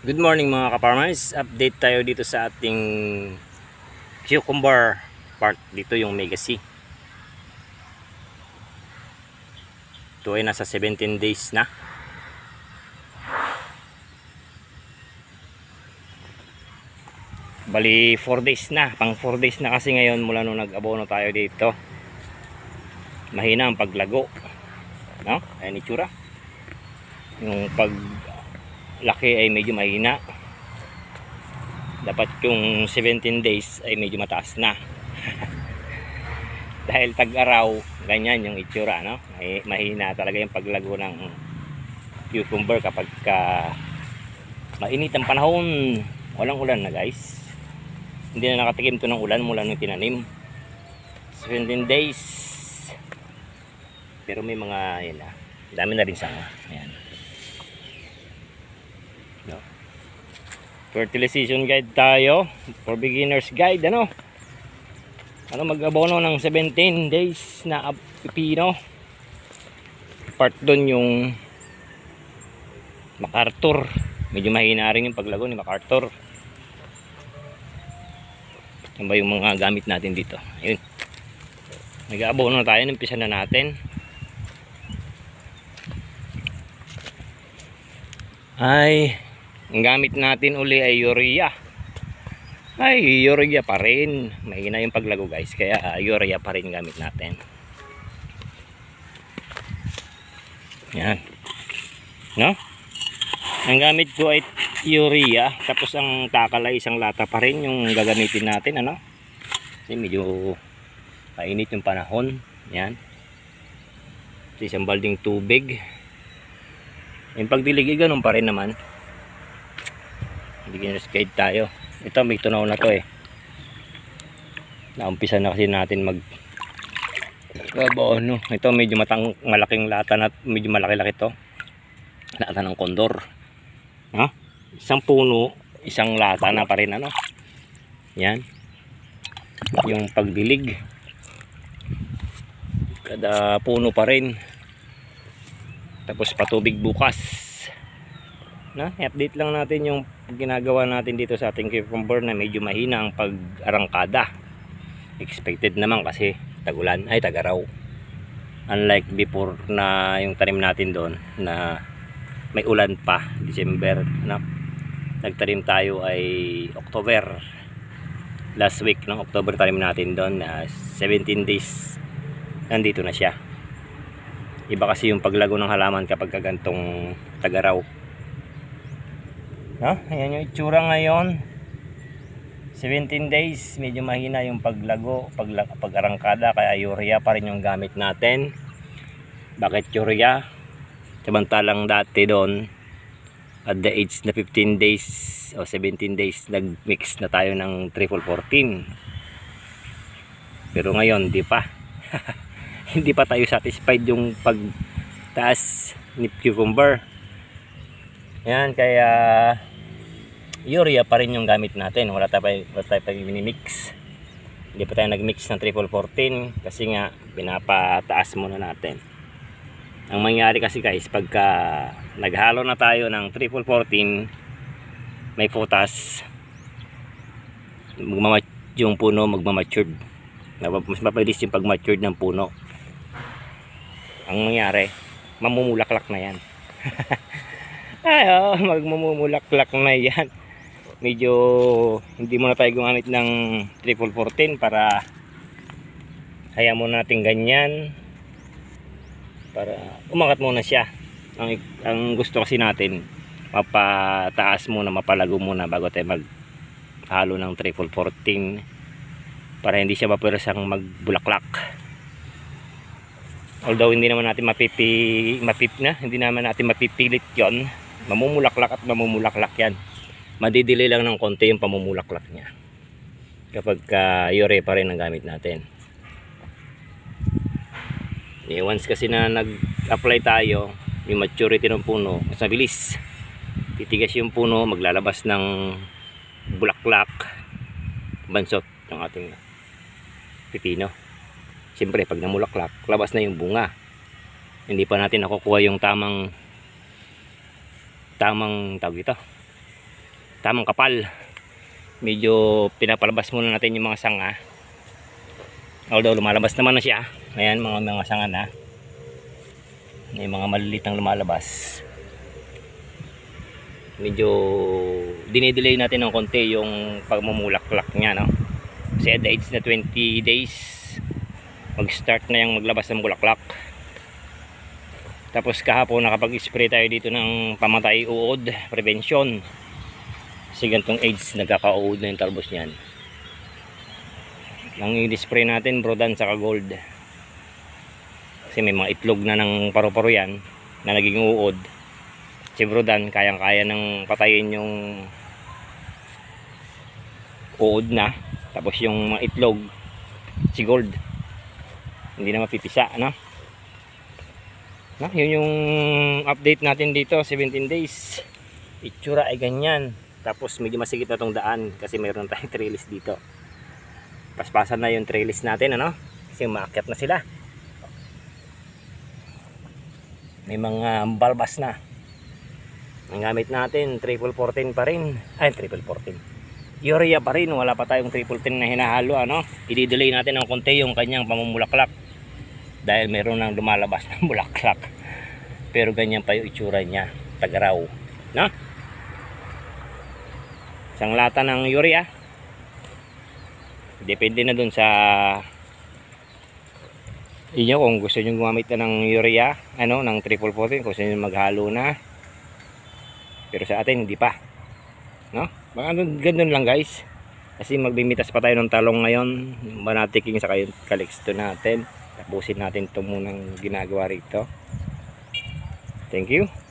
Good morning mga kaparmers. Update tayo dito sa ating cucumber part. Dito yung Mega C. Ito ay nasa 17 days na. Bali 4 days na. Pang 4 days na kasi ngayon mula nung nag-abono tayo dito. Mahina ang paglago. No? Ayan itsura. Yung pag laki ay medyo mahina. Dapat yung 17 days ay medyo mataas na. Dahil tag-araw ganyan yung itsura no? Mahi- mahina talaga yung paglago ng cucumber kapag ka mainit ang panahon. Walang ulan na guys. Hindi na nakatikim to ng ulan mula nung tinanim. 17 days. Pero may mga yun na dami na rin sanga ayan Fertilization guide tayo for beginners guide ano. Ano mag-abono ng 17 days na pipino. Part doon yung MacArthur. Medyo mahina rin yung paglago ni MacArthur. Yan ba yung mga gamit natin dito? Ayun. Nag-abono na tayo. Umpisa na natin. Ay, ang gamit natin uli ay urea. Ay, urea pa rin. Mahina yung paglago guys. Kaya uh, urea pa rin gamit natin. Yan. No? Ang gamit ko ay urea. Tapos ang takal ay isang lata pa rin yung gagamitin natin. Ano? Kasi medyo kainit yung panahon. Yan. Isang balding tubig. Yung pagdilig, eh, ganun pa rin naman. Beginner's guide tayo. Ito, may tunaw na to eh. Naumpisa na kasi natin mag Kabono. Ito medyo matang malaking lata na medyo malaki-laki to. Lata ng kondor. Ha? Isang puno, isang lata na pa rin ano. Yan. Yung pagdilig. Kada puno pa rin tapos patubig bukas na i-update lang natin yung ginagawa natin dito sa ating cucumber na medyo mahina ang pag-arangkada. Expected naman kasi tagulan ay tagaraw. Unlike before na yung tanim natin doon na may ulan pa December na nagtanim tayo ay October. Last week ng October tanim natin doon na 17 days nandito na siya. Iba kasi yung paglago ng halaman kapag kagantong tagaraw no? ayan yung itsura ngayon. 17 days medyo mahina yung paglago pagla pag-arangkada kaya urea pa rin yung gamit natin. Bakit urea? Samantalang dati doon at the age na 15 days o 17 days nag-mix na tayo ng triple 14 pero ngayon di pa. Hindi pa tayo satisfied yung pagtaas ni cucumber yan kaya urea pa rin yung gamit natin. Wala tayo, wala tayo pa minimix. Hindi pa tayo nagmix ng triple 14 kasi nga pinapataas muna natin. Ang mangyari kasi guys pagka naghalo na tayo ng triple 14 may potas. Yung puno magmamatured. Mas mapabilis yung pag-matured ng puno. Ang mangyari mamumulaklak na yan ay oh, magmumulaklak na yan. Medyo hindi muna tayo gumamit ng triple 14 para kaya muna natin ganyan. Para umangat muna siya. Ang, ang gusto kasi natin mapataas muna mapalago muna bago tayo mag halo ng triple 14 para hindi siya mapurasang magbulaklak. Although hindi naman natin mapipi mapip na? Hindi naman natin mapipilit yon mamumulaklak at mamumulaklak yan. Madidelay lang ng konti yung pamumulaklak niya. Kapag uh, yore pa rin ang gamit natin. Eh, once kasi na nag apply tayo yung maturity ng puno mas mabilis. Titigas yung puno maglalabas ng bulaklak bansot ng ating pipino. Siyempre pag namulaklak labas na yung bunga. Hindi pa natin nakukuha yung tamang tamang tawag ito tamang kapal. Medyo pinapalabas muna natin yung mga sanga. Although lumalabas naman na siya. Ayan mga mga sanga na. May mga maliliit ang lumalabas. Medyo dinidelay natin ng konti yung pagmumulaklak niya no? Kasi at the age na 20 days mag start na yung maglabas ng bulaklak tapos kahapon nakapag-spray tayo dito ng pamatay uod prevention. Kasi gantong age nagkaka-uod na yung talbos niyan. Nang i-spray natin brodan saka gold. Kasi may mga itlog na ng paru-paro yan na naging uod. Si brodan kayang kaya ng patayin yung uod na. Tapos yung mga itlog si gold. Hindi na mapipisa no No, yun yung update natin dito, 17 days. Itsura ay ganyan. Tapos medyo masigit na tong daan kasi mayroon tayong trellis dito. Paspasan na yung trellis natin, ano? Kasi maakyat na sila. May mga balbas na. Ang gamit natin, triple 14 pa rin. Ay, triple 14. Urea pa rin, wala pa tayong triple 10 na hinahalo, ano? I-delay natin ng konti yung kanyang pamumulaklak dahil meron nang lumalabas ng bulaklak. Pero ganyan pa yung itsura niya tagaraw. No? isang lata ng urea. Depende na dun sa inyo kung gusto nyo gumamit na ng urea ano, ng triple 14 kung gusto nyo maghalo na. Pero sa atin hindi pa. No? baka ganun lang guys. Kasi magbimitas pa tayo ng talong ngayon. Manatiking sa kayo kaliksto natin tapusin natin ito munang ginagawa rito. Thank you